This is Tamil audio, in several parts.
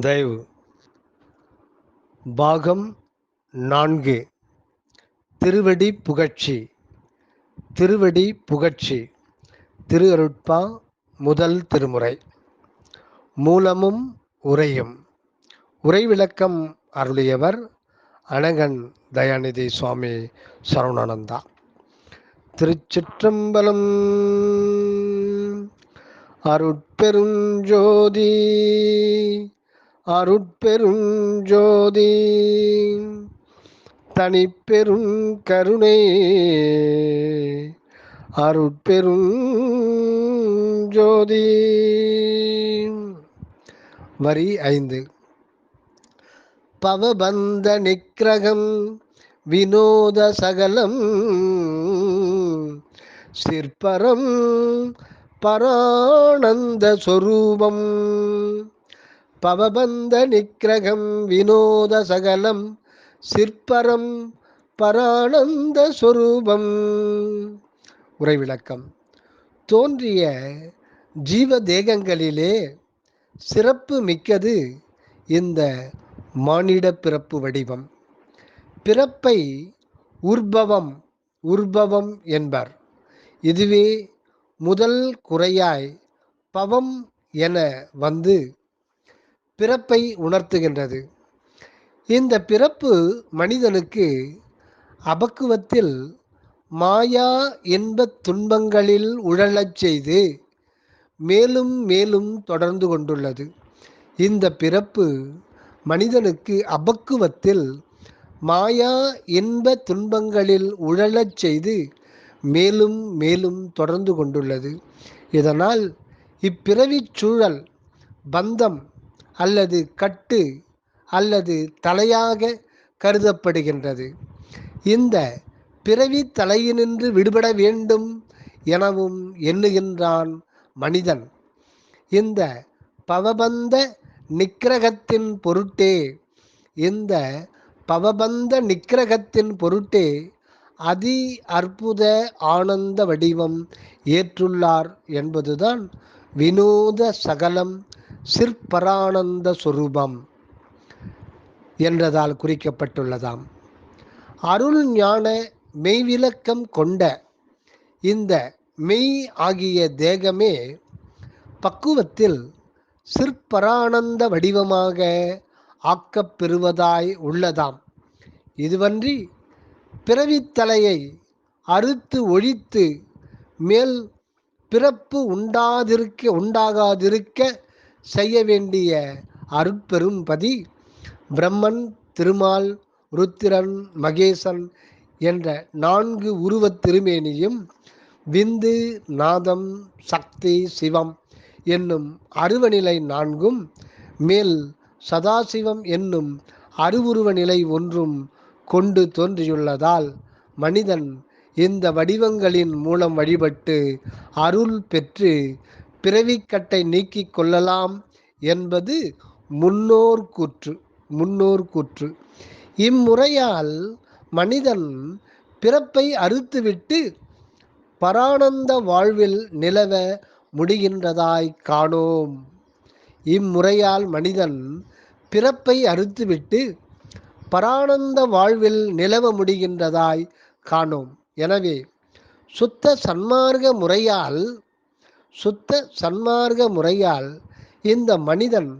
தயவு. பாகம் நான்கு. திருவடி புகழ்ச்சி. திருவடி புகழ்ச்சி. திரு அருட்பா முதல் திருமுறை. மூலமும் உரையும். உரை விளக்கம் அருளியவர் அனகன் தயாநிதி சுவாமி சரவணானந்தா. திருச்சிற்றம்பலம் அருட்பெருஞ்சோதி அருட்பெருஞ்சோதி தனிப்பெரும் கருணை அருட்பெரும் ஜோதி வரி ஐந்து. பவபந்த நிக்கிரகம் வினோத சகலம் சிற்பரம் பரானந்த சொரூபம். பவபந்த நிக்கிரகம் வினோத சகலம் சிற்பரம் பரானந்த சொரூபம் உரைவிளக்கம். தோன்றிய ஜீவ தேகங்களிலே சிறப்பு மிக்கது இந்த மானிட பிறப்பு வடிவம். பிறப்பை உற்பவம் உற்பவம் என்பர். இதுவே முதல் குறையாய் பவம் என வந்து பிறப்பை உணர்த்துகின்றது. இந்த பிறப்பு மனிதனுக்கு அபக்குவத்தில் மாயா என்பத் துன்பங்களில் உழலச் செய்து மேலும் மேலும் தொடர்ந்து கொண்டுள்ளது. இந்த பிறப்பு மனிதனுக்கு அபக்குவத்தில் மாயா என்ப துன்பங்களில் உழலச் செய்து மேலும் மேலும் தொடர்ந்து கொண்டுள்ளது. இதனால் இப்பிறவிச் சூழல் பந்தம் அல்லது கட்டு அல்லது தலையாக கருதப்படுகின்றது. இந்த பிறவி தலையினின்று விடுபட வேண்டும் எனவும் எண்ணுகின்றான் மனிதன். இந்த பவபந்த நிக்கிரகத்தின் பொருட்டே இந்த பவபந்த நிக்கிரகத்தின் பொருட்டே அதி அற்புத ஆனந்த வடிவம் ஏற்றுள்ளார் என்பதுதான் வினோத சகலம் சிற்பரானந்த சொரூபம் என்றதால் குறிக்கப்பட்டுள்ளதாம். அருள் ஞான மெய்விளக்கம் கொண்ட இந்த மெய் ஆகிய தேகமே பக்குவத்தில் சிற்பரானந்த வடிவமாக ஆக்கப்பெறுவதாய் உள்ளதாம். இதுவன்றி பிறவித்தலையை அறுத்து ஒழித்து மேல் பிறப்பு உண்டாதிருக்க உண்டாகாதிருக்க செய்ய வேண்டிய அருட்பெரும் பதி பிரம்மன் திருமால் ருத்திரன் மகேசன் என்ற நான்கு உருவத் திருமேனியும் விந்து நாதம் சக்தி சிவம் என்னும் அருவநிலை நான்கும் மேல் சதாசிவம் என்னும் அருவுருவ நிலை ஒன்றும் கொண்டு தோன்றியுள்ளதால் மனிதன் இந்த வடிவங்களின் மூலம் வழிபட்டு அருள் பெற்று பிறவிக்கட்டை நீக்கிக் கொள்ளலாம் என்பது முன்னோர் கூற்று முன்னோர் கூற்று. இம்முறையால் மனிதன் பிறப்பை அறுத்துவிட்டு பரானந்த வாழ்வில் நிலவ முடிகின்றதாய் காணோம். இம்முறையால் மனிதன் பிறப்பை அறுத்துவிட்டு பரானந்த வாழ்வில் நிலவ முடிகின்றதாய் காணோம். எனவே சுத்த சன்மார்க்க முறையால் சுத்த சன்மார்க்க முறையால் இந்த மனிதன்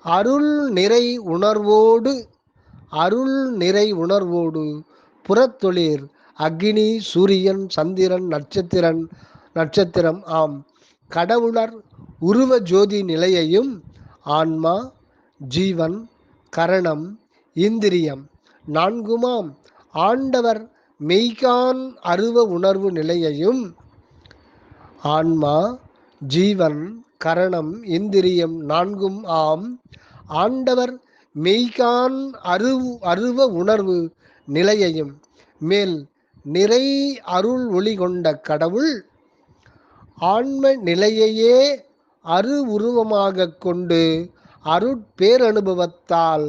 அருள் நிறை உணர்வோடு அருள் நிறை உணர்வோடு புறத்தொழிர் அக்னி சூரியன் சந்திரன் நட்சத்திரன் நட்சத்திரம் ஆம். கடவுளர் உருவ ஜோதி நிலையையும் ஆன்மா ஜீவன் கரணம் இந்திரியம் நான்குமாம். ஆண்டவர் மெய்கான் அருவ உணர்வு நிலையையும் ஆன்மா ஜீவன் கரணம் இந்திரியம் நான்கும் ஆம். ஆண்டவர் மெய்கான் அருவு அருவ உணர்வு நிலையையும் மேல் நிறை அருள் ஒளி கொண்ட கடவுள் ஆன்ம நிலையையே அரு உருவமாக கொண்டு அருட்பேரனுபவத்தால்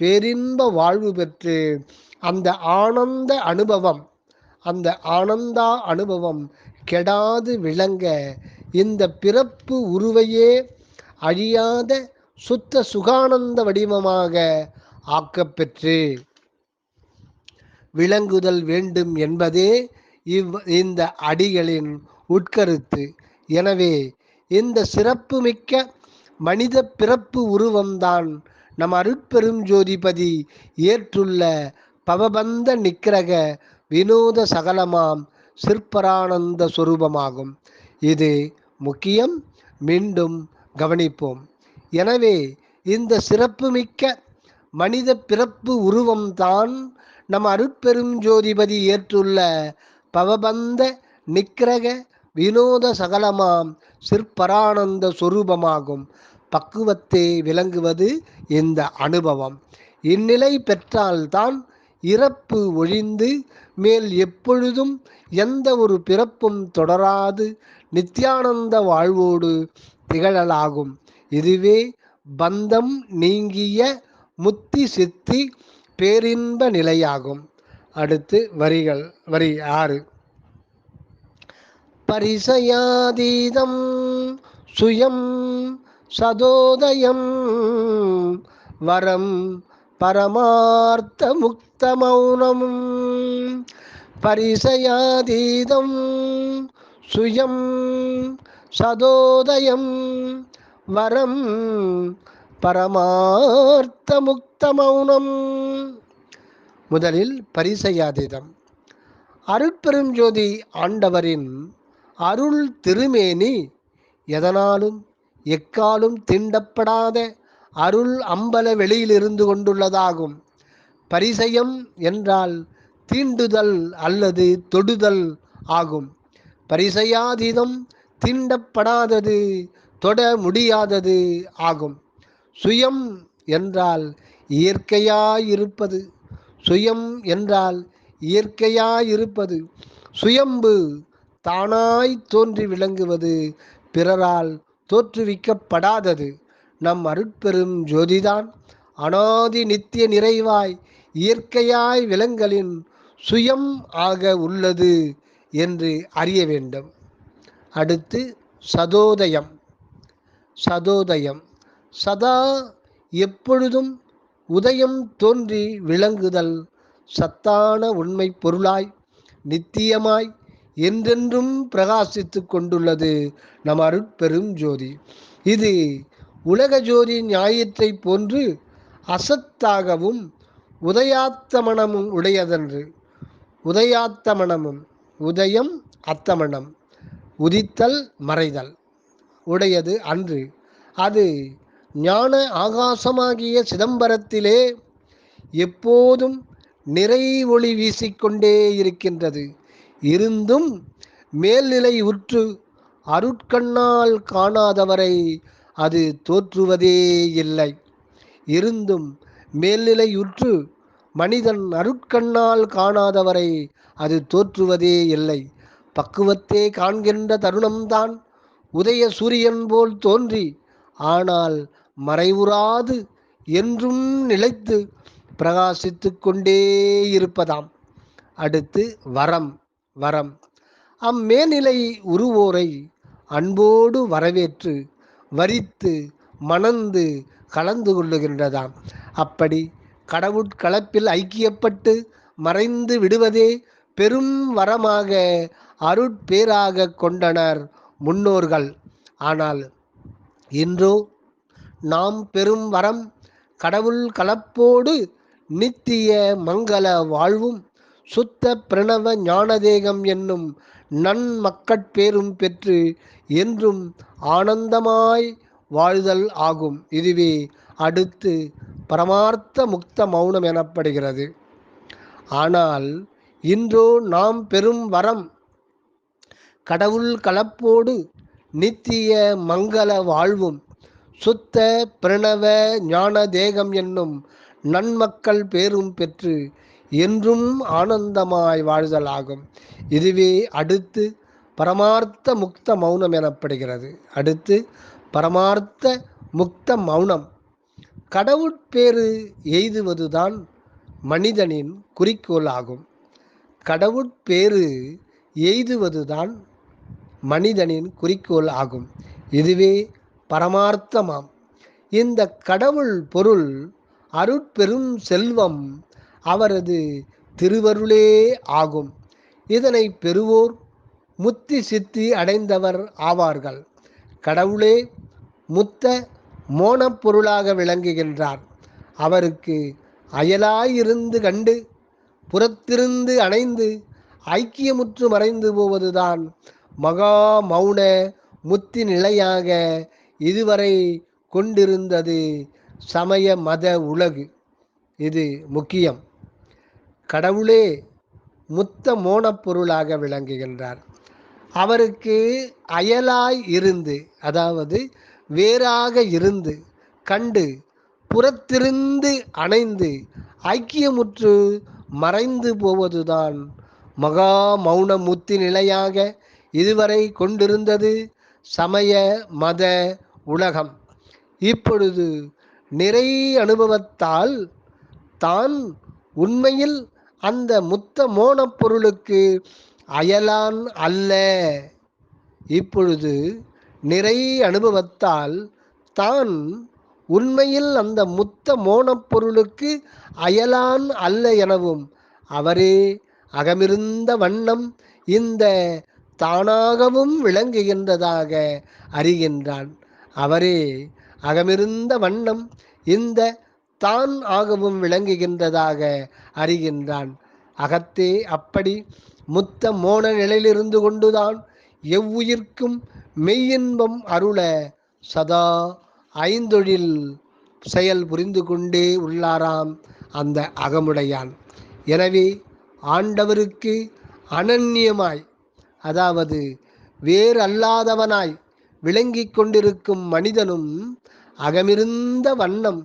பேரின்ப வாழ்வு பெற்று அந்த ஆனந்த அனுபவம் அந்த ஆனந்தா அனுபவம் கெடாது விளங்க இந்த பிறப்பு உருவையே அழியாத சுத்த சுகானந்த வடிவமாக ஆக்கப்பெற்று விளங்குதல் வேண்டும் என்பதே இவ் இந்த அடிகளின் உட்கருத்து. எனவே இந்த சிறப்புமிக்க மனித பிறப்பு உருவம்தான் நம் அருட்பெரும் ஜோதிபதி ஏற்றுள்ள பவபந்த நிக்கிரக வினோத சகலமாம் சிற்பரானந்த சொரூபமாகும். இது முக்கியம். மீண்டும் கவனிப்போம். எனவே இந்த சிறப்புமிக்க மனித பிறப்பு உருவம்தான் நம் அருட்பெரும் ஜோதிபதி ஏற்றுள்ள பவபந்த நிக்கிரக வினோத சகலமாம் சிற்பரானந்த சொரூபமாகும். பக்குவத்தை விளங்குவது இந்த அனுபவம். இந்நிலை பெற்றால்தான் இறப்பு ஒழிந்து மேல் எப்பொழுதும் எந்த ஒரு பிறப்பும் தொடராது. நித்யானந்த வாழ்வோடு திகழலாகும். இதுவே பந்தம் நீங்கிய முத்தி சித்தி பேரின்ப நிலையாகும். அடுத்து வரிகள் வரி ஆறு. பரிசயாதீதம் சுயம் சதோதயம் வரம் பரமார்த்த முக்த மௌனம். பரிசயாதீதம் சுயம் சதோதயம் வரம் பரமார்த்த முக்த மௌனம். முதலில் பரிசையாதிதம். அருட்பெரும் ஜோதி ஆண்டவரின் அருள் திருமேனி எதனாலும் எக்காலும் தீண்டப்படாத அருள் அம்பல வெளியில் இருந்து கொண்டுள்ளதாகும். பரிசயம் என்றால் தீண்டுதல் அல்லது தொடுதல் ஆகும். பரிசையாதீதம் தீண்டப்படாதது தொட முடியாதது ஆகும். சுயம் என்றால் இயற்கையாயிருப்பது. சுயம் என்றால் இயற்கையாயிருப்பது. சுயம்பு தானாய் தோன்றி விளங்குவது பிறரால் தோற்றுவிக்கப்படாதது. நம் அருட்பெரும் ஜோதிதான் அனாதி நித்திய நிறைவாய் இயற்கையாய் விலங்கலின் சுயம் ஆக உள்ளது. என்று அறிய வேண்டும். அடுத்து சதோதயம். சதோதயம். சதா எப்பொழுதும் உதயம் தோன்றி விளங்குதல் சத்தான உண்மை பொருளாய் நித்தியமாய் என்றென்றும் பிரகாசித்து கொண்டுள்ளது நம் அருட்பெரும் ஜோதி. இது உலக ஜோதி ஞாயிற்றை போன்று அசத்தாகவும் உதயாத்தமனமும் உடையதன்று. உதயாத்தமனமும் உதயம் அத்தமணம் உதித்தல் மறைதல். உடையது அன்று. அது ஞான ஆகாசமாகிய சிதம்பரத்திலே எப்போதும் நிறை ஒளி வீசிக்கொண்டே இருக்கின்றது. இருந்தும் மேல்நிலை உற்று அருட்கண்ணால் காணாதவரை அது தோற்றுவதே இல்லை. இருந்தும் மேல்நிலை உற்று மனிதன் அருட்கண்ணால் காணாதவரை அது தோற்றுவதே இல்லை. பக்குவத்தே காண்கின்ற தருணம்தான் உதய சூரியன் போல் தோன்றி ஆனால் மறைவுறாது என்றும் நிலைத்து பிரகாசித்து கொண்டே இருப்பதாம். அடுத்து வரம் வரம். அம்மேநிலை உருவோரை அன்போடு வரவேற்று வரித்து மணந்து கலந்து கொள்ளுகின்றதாம். அப்படி கடவுட்கலப்பில் ஐக்கியப்பட்டு மறைந்து விடுவதே பெரும் வரமாக அருட்பேராக கொண்டனர் முன்னோர்கள். ஆனால் இன்றோ நாம் பெரும் வரம் கடவுள் கலப்போடு நித்திய மங்கள வாழ்வும் சுத்த பிரணவ ஞானதேகம் என்னும் நன்மக்கட்பேரும் பெற்று என்றும் ஆனந்தமாய் வாழ்தல் ஆகும். இதுவே அடுத்து பரமார்த்த முக்த மௌனம் எனப்படுகிறது. ஆனால் இன்றோ நாம் பெரும் வரம். கடவுள் கலப்போடு நித்திய மங்கள வாழ்வும். சுத்த பிரணவ ஞான தேகம் என்னும் நன்மக்கள் பேரும் பெற்று என்றும் ஆனந்தமாய் வாழ்தல் ஆகும் இதுவே அடுத்து பரமார்த்த முக்த மௌனம் எனப்படுகிறது. அடுத்து பரமார்த்த முக்த மௌனம். கடவுட்பேறு எய்துவதுதான் மனிதனின் குறிக்கோள் ஆகும் கடவுட்பேறு எய்துவதுதான் மனிதனின் குறிக்கோள் ஆகும். இதுவே பரமார்த்தமாம். இந்த கடவுள் பொருள் அருட்பெரும் செல்வம் அவரது திருவருளே ஆகும். இதனை பெறுவோர் முத்தி சித்தி அடைந்தவர் ஆவார்கள். கடவுளே முத்த மோனப் பொருளாக விளங்குகின்றார். அவருக்கு அயலாயிருந்து கண்டு புறத்திருந்து அணைந்து ஐக்கியமுற்று மறைந்து போவதுதான் மகா மௌன முத்தி நிலையாக இதுவரை கொண்டிருந்தது சமய மத உலகு. இது முக்கியம். கடவுளே முத்த மோனப் பொருளாக விளங்குகின்றார். அவருக்கு அயலாய் இருந்து அதாவது வேறாக இருந்து கண்டு புறத்திருந்து அணைந்து ஐக்கியமுற்று மறைந்து போவதுதான் மகா மௌன முத்தி நிலையாக இதுவரை கொண்டிருந்தது சமய மத உலகம். இப்பொழுது நிறை அனுபவத்தால் தான் உண்மையில் அந்த முத்த மோனப் பொருளுக்கு அயலான் அல்ல. இப்பொழுது நிறை அனுபவத்தால் தான் உண்மையில் அந்த முத்த மோனப் பொருளுக்கு அயலான் அல்ல எனவும் அவரே அகமிருந்த வண்ணம் இந்த தானாகவும் விளங்குகின்றதாக அறிகின்றான். அவரே அகமிருந்த வண்ணம் இந்த தான் ஆகவும் விளங்குகின்றதாக அறிகின்றான். அகத்தே அப்படி முத்த மோன நிலையிலிருந்து கொண்டுதான் எவ்வுயிர்க்கும் மெய்யின்பம் அருள சதா ஐந்தொழில் செயல் புரிந்து கொண்டே உள்ளாராம் அந்த அகமுடையான். எனவே ஆண்டவருக்கு அனன்யமாய் அதாவது வேறு அல்லாதவனாய் விளங்கிக் கொண்டிருக்கும் மனிதனும் அகமிருந்த வண்ணம்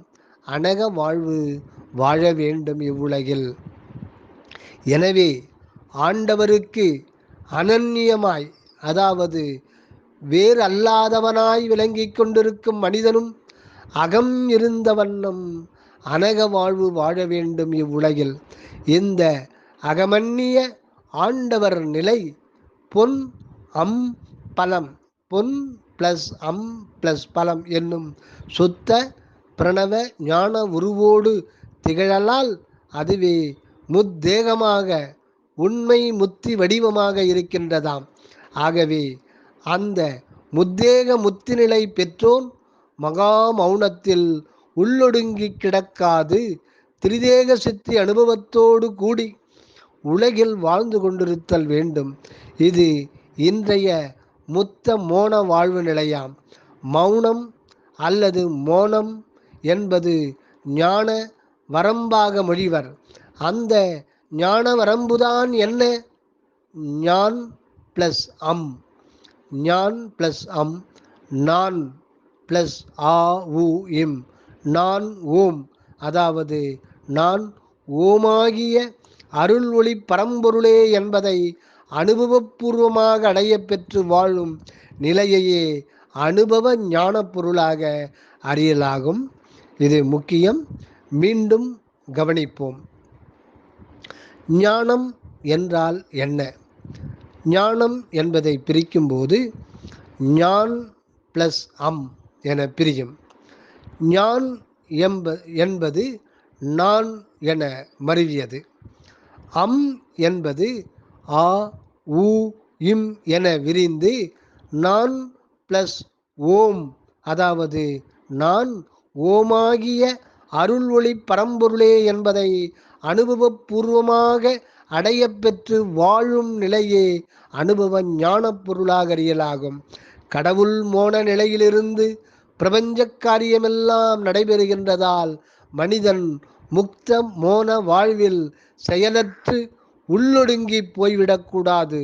அனக வாழ்வு வாழ வேண்டும் இவ்வுலகில். எனவே ஆண்டவருக்கு அனன்யமாய் அதாவது வேறு அல்லாதவனாய் விளங்கிக் கொண்டிருக்கும் மனிதனும் அகம் இருந்த வண்ணம் அனக வாழ்வு வாழ வேண்டும் இவ்வுலகில். இந்த அகமன்னிய ஆண்டவர் நிலை பொன் அம் பலம். பொன் பிளஸ் அம் பிளஸ் பலம் என்னும் சுத்த பிரணவ ஞான உருவோடு திகழலால் அதுவே முத்தேகமாக உண்மை முத்தி வடிவமாக இருக்கின்றதாம். ஆகவே அந்த முத்தேக முத்தினிலை பெற்றோன் மகா மௌனத்தில் உள்ளொடுங்கி கிடக்காது திரிதேக சித்தி அனுபவத்தோடு கூடி உலகில் வாழ்ந்து கொண்டிருத்தல் வேண்டும். இது இன்றைய முத்த மோன வாழ்வு நிலையாம். மௌனம் அல்லது மோனம் என்பது ஞான வரம்பாக மொழிவர். அந்த ஞான வரம்புதான் என்ன? ஞான் ப்ளஸ் அம். ஞான் ப்ளஸ் அம் நான் ப்ளஸ் ஆ உ இம். நான் ஓம். அதாவது நான் ஓமாகிய அருள் ஒளி பரம்பொருளே என்பதை அனுபவபூர்வமாக அடைய பெற்று வாழும் நிலையையே அனுபவ ஞான பொருளாக அறியலாகும். இது முக்கியம். மீண்டும் கவனிப்போம். ஞானம் என்றால் என்ன? ஞானம் என்பதை பிரிக்கும்போது ஞான் ப்ளஸ் அம் என பிரியும். ஞான் என்ப என்பது நான் என மருவியது. அம் என்பது ஆ உ இம் என விரிந்து நான் ப்ளஸ் ஓம் அதாவது நான் ஓமாகிய அருள் ஒளி பரம்பொருளே என்பதை அனுபவபூர்வமாக அடையப்பெற்று வாழும் நிலையே அனுபவ ஞான பொருளாக அறியலாகும் கடவுள் மோன நிலையிலிருந்து பிரபஞ்ச காரியமெல்லாம் நடைபெறுகின்றதால் மனிதன் முக்த மோன வாழ்வில் செயலற்று உள்ளொடுங்கி போய்விடக்கூடாது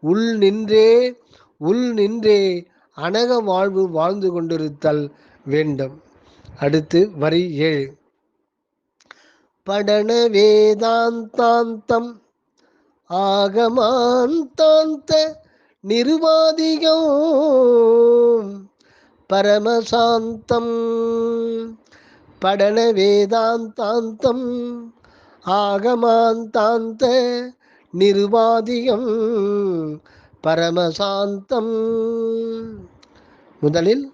உள் நின்றே உள் நின்றே அனக வாழ்வு வாழ்ந்து கொண்டிருத்தல் வேண்டும். அடுத்து வரி ஏழு. படன வேதாந்தாந்தம் ஆகமாந்தாந்த நிருவாதிகம் பரமசாந்தம். படன வேதாந்தாந்தம் ஆகமாந்தாந்த நிருவாதிகம் பரமசாந்தம். முதலில்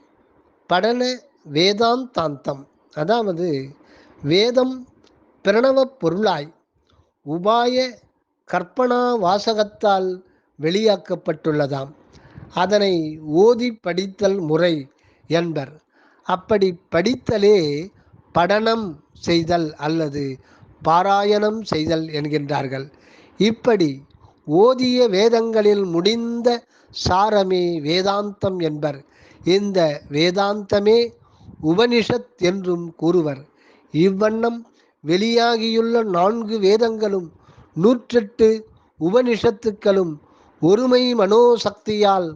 படன வேதாந்தாந்தம் அதாவது வேதம் பிரணவ பொருளாய் உபாய கற்பனா வாசகத்தால் வெளியாக்கப்பட்டுள்ளதாம். அதனை ஓதி படித்தல் முறை என்பர். அப்படி படித்தலே படனம் செய்தல் அல்லது பாராயணம் செய்தல் என்கின்றார்கள். இப்படி ஓதிய வேதங்களில் முடிந்த சாரமே வேதாந்தம் என்பர். இந்த வேதாந்தமே உபனிஷத் என்றும் கூறுவர். இவ்வண்ணம் வெளியாகியுள்ள நான்கு வேதங்களும் நூற்றெட்டு உபனிஷத்துக்களும் ஒருமை மனோசக்தியால்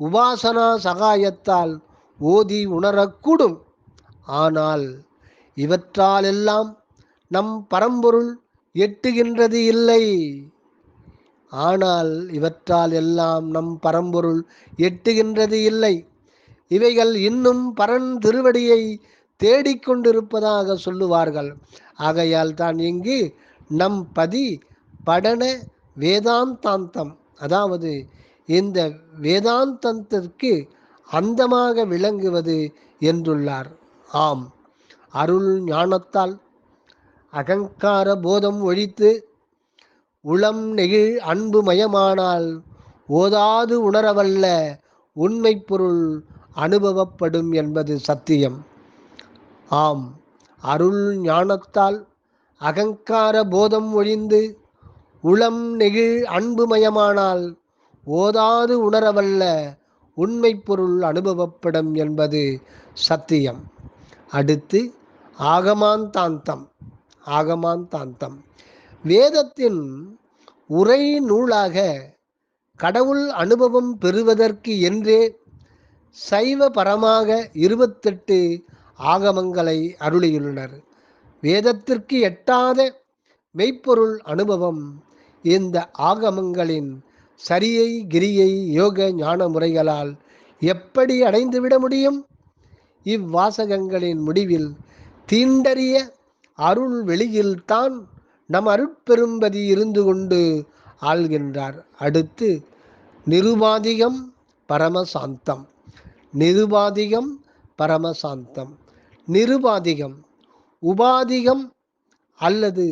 உபாசனா சகாயத்தால் ஓதி உணரக்கூடும். ஆனால் இவற்றாலெல்லாம் நம் பரம்பொருள் எட்டுகின்றது இல்லை. ஆனால் இவற்றால் எல்லாம் நம் பரம்பொருள் எட்டுகின்றது இல்லை. இவைகள் இன்னும் பரன் திருவடியை தேடிக்கொண்டிருப்பதாக சொல்லுவார்கள். ஆகையால் தான் இங்கு நம் பதி படன வேதாந்தாந்தம். அதாவது இந்த வேதாந்தத்திற்கு அந்தமாக விளங்குவது என்றுள்ளார். ஆம் அருள் ஞானத்தால் அகங்கார போதம் ஒழித்து உளம் நெகிழ் அன்பு மயமானால் ஓதாது உணரவல்ல உண்மை பொருள் அனுபவப்படும் என்பது சத்தியம். ஆம் அருள் ஞானத்தால் அகங்கார போதம் ஒழிந்து உளம் நெகிழ் அன்புமயமானால் ஓதாது உணரவல்ல உண்மை பொருள் அனுபவப்படும் என்பது சத்தியம். அடுத்து ஆகமாந்தாந்தம் ஆகமாந்தாந்தம். வேதத்தின் உரை நூலாக கடவுள் அனுபவம் பெறுவதற்கு என்றே சைவ பரமாக இருபத்தெட்டு ஆகமங்களை அருளியுள்ளனர். வேதத்திற்கு எட்டாத மெய்ப்பொருள் அனுபவம் இந்த ஆகமங்களின் சரியை கிரியை யோக ஞான முறைகளால் எப்படி அடைந்துவிட முடியும்? இவ்வாசகங்களின் முடிவில் தீண்டறிய அருள் வெளியில்தான் நம் அருட்பெரும்பதி இருந்து கொண்டு ஆள்கின்றார். அடுத்து நிருபாதிகம் பரமசாந்தம். நிருபாதிகம் பரமசாந்தம். நிருபாதிகம் உபாதிகம் அல்லது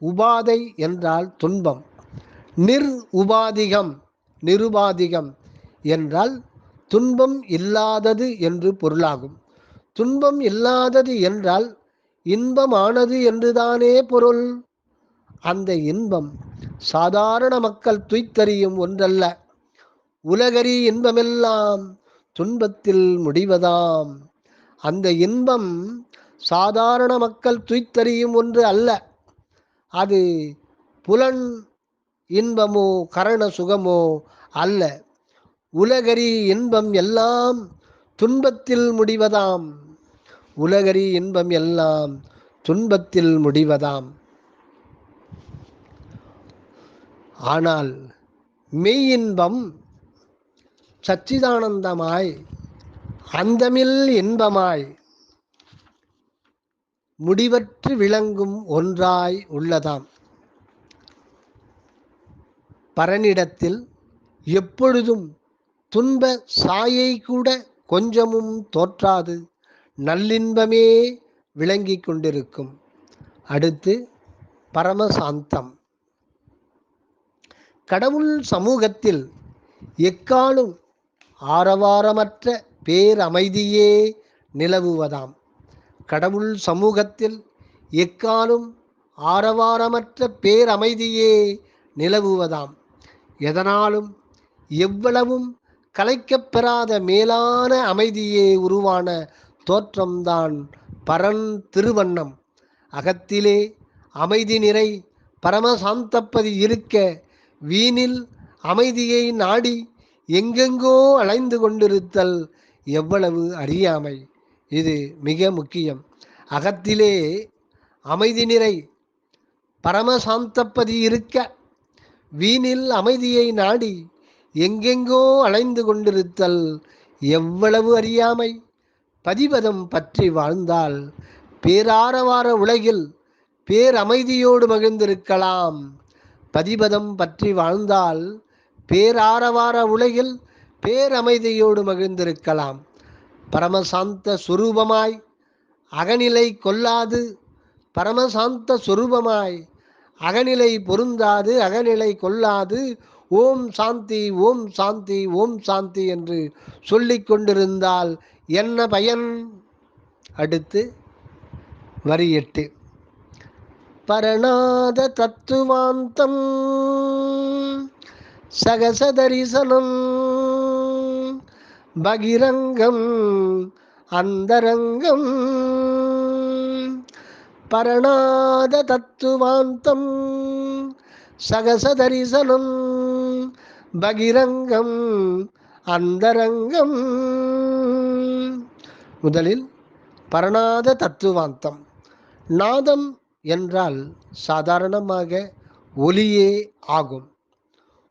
உபாதை என்றால் துன்பம். நிர் உபாதிகம் நிருபாதிகம் என்றால் துன்பம் இல்லாதது என்று பொருளாகும். துன்பம் இல்லாதது என்றால் இன்பமானது என்றுதானே பொருள்? அந்த இன்பம் சாதாரண மக்கள் துய்த்தறியும் ஒன்றல்ல. உலகறி இன்பமெல்லாம் துன்பத்தில் முடிவதாம். அந்த இன்பம் சாதாரண மக்கள் துய்த்தறியும் ஒன்று அல்ல. அது புலன் இன்பமோ கரண சுகமோ அல்ல. உலகரி இன்பம் எல்லாம் துன்பத்தில் முடிவதாம். உலகரி இன்பம் எல்லாம் துன்பத்தில் முடிவதாம். ஆனால் மெய் இன்பம் சச்சிதானந்தமாய் அந்தமில் இன்பமாய் முடிவற்று விளங்கும் ஒன்றாய் உள்ளதாம். பரனிடத்தில் எப்பொழுதும் துன்ப சாயை கூட கொஞ்சமும் தோற்றாது. நல்லின்பமே விளங்கி கொண்டிருக்கும். அடுத்து பரமசாந்தம். கடவுள் சமூகத்தில் எக்காலும் ஆரவாரமற்ற பேரமைதியே நிலவுவதாம். கடவுள் சமூகத்தில் எக்காலும் ஆரவாரமற்ற பேரமைதியே நிலவுவதாம். எதனாலும் எவ்வளவும் கலைக்கப்பெறாத மேலான அமைதியே உருவான தோற்றம்தான் பரன் திருவண்ணம். அகத்திலே அமைதி நிறை பரமசாந்தப்பதி இருக்க வீணில் அமைதியை நாடி எங்கெங்கோ அலைந்து கொண்டிருத்தல் எவ்வளவு அறியாமை. இது மிக முக்கியம். அகத்திலே அமைதி நிறை பரமசாந்தப்பதி இருக்க வீணில் அமைதியை நாடி எங்கெங்கோ அலைந்து கொண்டிருத்தல் எவ்வளவு அறியாமை? பதிபதம் பற்றி வாழ்ந்தால் பேராரவார உலகில் பேரமைதியோடு மகிழ்ந்திருக்கலாம். பதிபதம் பற்றி வாழ்ந்தால் பேராரவார உலகில் பேரமைதியோடு மகிழ்ந்திருக்கலாம். பரமசாந்த சுரூபமாய் அகநிலை கொல்லாது பரமசாந்த சுரூபமாய் அகநிலை பொருந்தாது அகநிலை கொள்ளாது. ஓம் சாந்தி ஓம் சாந்தி ஓம் சாந்தி என்று சொல்லிக் கொண்டிருந்தால் என்ன பயன்? அடுத்து வரி எட்டு. பரணாத தத்துவாந்தம் சகசதரிசனம் பகிரங்கம் அந்தரங்கம் பரணாத தத்துவாந்தம் சகசதரிசனம் பகிரங்கம் அந்தரங்கம். முதலில் பரணாத தத்துவாந்தம். நாதம் என்றால் சாதாரணமாக ஒலியே ஆகும்.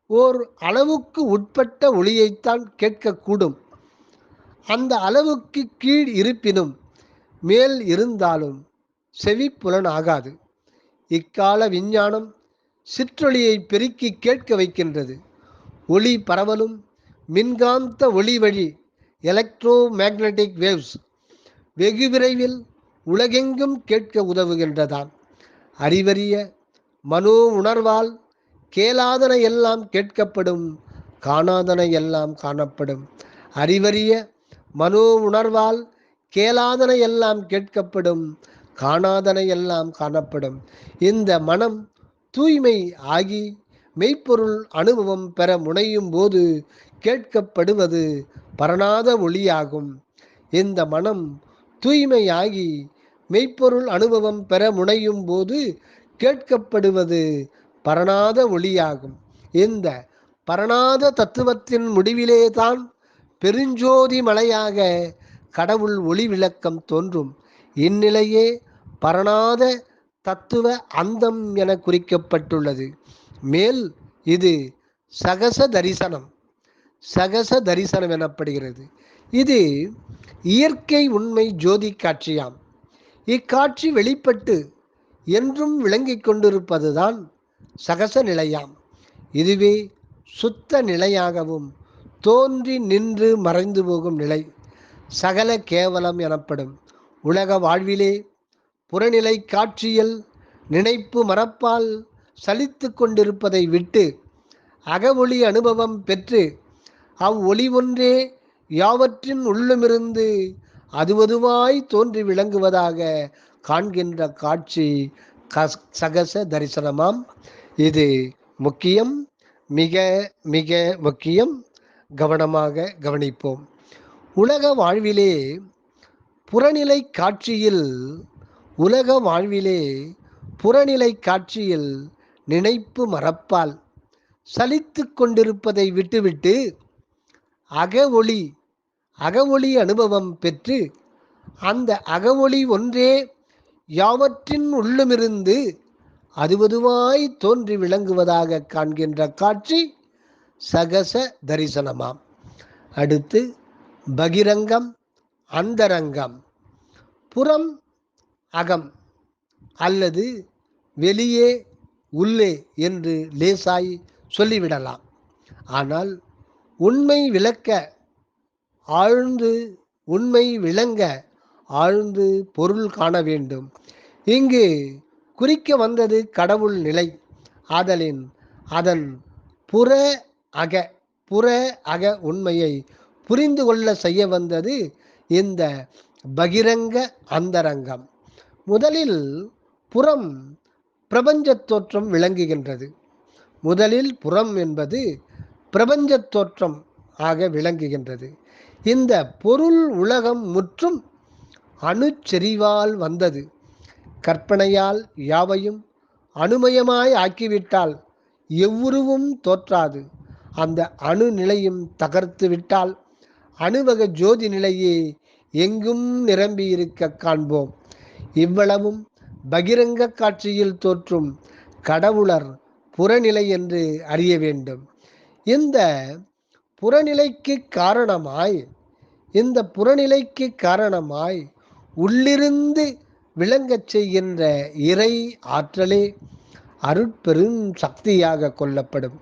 ஓர் அளவுக்கு உட்பட்ட ஒளியைத்தான் கேட்கக்கூடும். அந்த அளவுக்கு கீழ் இருப்பினும் மேல் இருந்தாலும் செவிப்புலன் ஆகாது. இக்கால விஞ்ஞானம் சிற்றொளியை பெருக்கி கேட்க வைக்கின்றது. ஒளி பரவலும் மின்காந்த ஒளி வழி எலக்ட்ரோ மேக்னட்டிக் வேவ்ஸ் வெகு விரைவில் உலகெங்கும் கேட்க உதவுகின்றதாம். அறிவறிய மனோ உணர்வால் கேளாதன எல்லாம் கேட்கப்படும் காணாதன எல்லாம் காணப்படும். அறிவறிய மனோ உணர்வால் கேளாதன எல்லாம் கேட்கப்படும் காணாதன எல்லாம் காணப்படும். இந்த மனம் தூய்மை ஆகி மெய்ப்பொருள் அனுபவம் பெற முனையும் போது கேட்கப்படுவது பரணாத ஒளியாகும். இந்த மனம் தூய்மையாகி மெய்ப்பொருள் அனுபவம் பெற முனையும் போது கேட்கப்படுவது பரணாத ஒளியாகும். இந்த பரணாத தத்துவத்தின் முடிவிலே தான் பெருஞ்சோதி மலையாக கடவுள் ஒளி விளக்கம் தோன்றும். இந்நிலையே பரணாத தத்துவ அந்தம் என குறிக்கப்பட்டுள்ளது. மேல் இது சகச தரிசனம். சகச தரிசனம் எனப்படுகிறது. இது இயற்கை உண்மை ஜோதி காட்சியாம். இக்காட்சி வெளிப்பட்டு என்றும் விளங்கிக் கொண்டிருப்பதுதான் சகச நிலையாம். இதுவே சுத்த நிலையாகவும் தோன்றி நின்று மறைந்து போகும் நிலை. சகல கேவலம் எனப்படும். உலக வாழ்விலே புறநிலை காட்சியில் நினைப்பு மறப்பால் சலித்து கொண்டிருப்பதை விட்டு அகவொளி அனுபவம் பெற்று அவ்வொளி ஒன்றே யாவற்றின் உள்ளுமிருந்து அதுவதுவாய் தோன்றி விளங்குவதாக காண்கின்ற காட்சி கஸ் சகச தரிசனமாம். இது முக்கியம் மிக மிக முக்கியம். கவனமாக கவனிப்போம். உலக வாழ்விலே புறநிலை காட்சியில் உலக வாழ்விலே புறநிலை காட்சியில் நினைப்பு மறப்பால் சலித்து கொண்டிருப்பதை விட்டுவிட்டு அகவொளி அகவொளி அனுபவம் பெற்று அந்த அகவொளி ஒன்றே யாவற்றின் உள்ளுமிருந்து அதுவதுவாய் தோன்றி விளங்குவதாக காண்கின்ற காட்சி சகச தரிசனமாம். அடுத்து பகிரங்கம் அந்தரங்கம். புறம் அகம் அல்லது வெளியே உள்ளே என்று லேசாய் சொல்லிவிடலாம். ஆனால் உண்மை விளக்க ஆழ்ந்து உண்மை விளங்க ஆழ்ந்து பொருள் காண வேண்டும். இங்கு குறிக்க வந்தது கடவுள் நிலை. ஆதலின் அதன் புற அக புற அக உண்மையை புரிந்து கொள்ள செய்ய வந்தது இந்த பகிரங்க அந்தரங்கம். முதலில் புறம் பிரபஞ்சத் தோற்றம் விளங்குகின்றது. முதலில் புறம் என்பது பிரபஞ்சத் தோற்றம் ஆக விளங்குகின்றது. இந்த பொருள் உலகம் முற்றும் அணுச்செறிவால் வந்தது. கற்பனையால் யாவையும் அணுமயமாய் ஆக்கிவிட்டால் எவ்வுருவும் தோற்றாது. அந்த அணு நிலையும் தகர்த்து விட்டால் அணுவக ஜோதி நிலையே எங்கும் நிரம்பி இருக்க காண்போம். இவ்வளவும் பகிரங்க காட்சியில் தோற்றும் கடவுளர் புறநிலை என்று அறிய வேண்டும். இந்த புறநிலைக்கு காரணமாய் இந்த புறநிலைக்கு காரணமாய் உள்ளிருந்து விளங்கச் செய்கின்ற இறை ஆற்றலே அருட்பெரும் சக்தியாக கொள்ளப்படும்.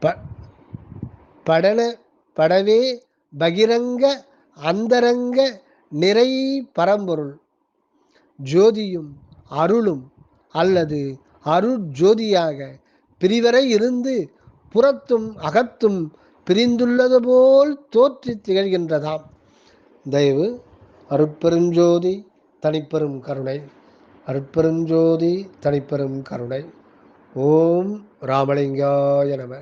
ப படன படவே பகிரங்க அந்தரங்க நிறை பரம்பொருள். ஜோதியும் அருளும் அல்லது அருட்ஜோதியாக பிரிவரை இருந்து புறத்தும் அகத்தும் பிரிந்துள்ளது போல் தோற்றி திகழ்கின்றதாம். தயவு அருட்பெருஞ்சோதி தனிப்பெரும் கருணை. அருட்பெருஞ்சோதி தனிப்பெரும் கருணை. ஓம் ராமலிங்காய நம.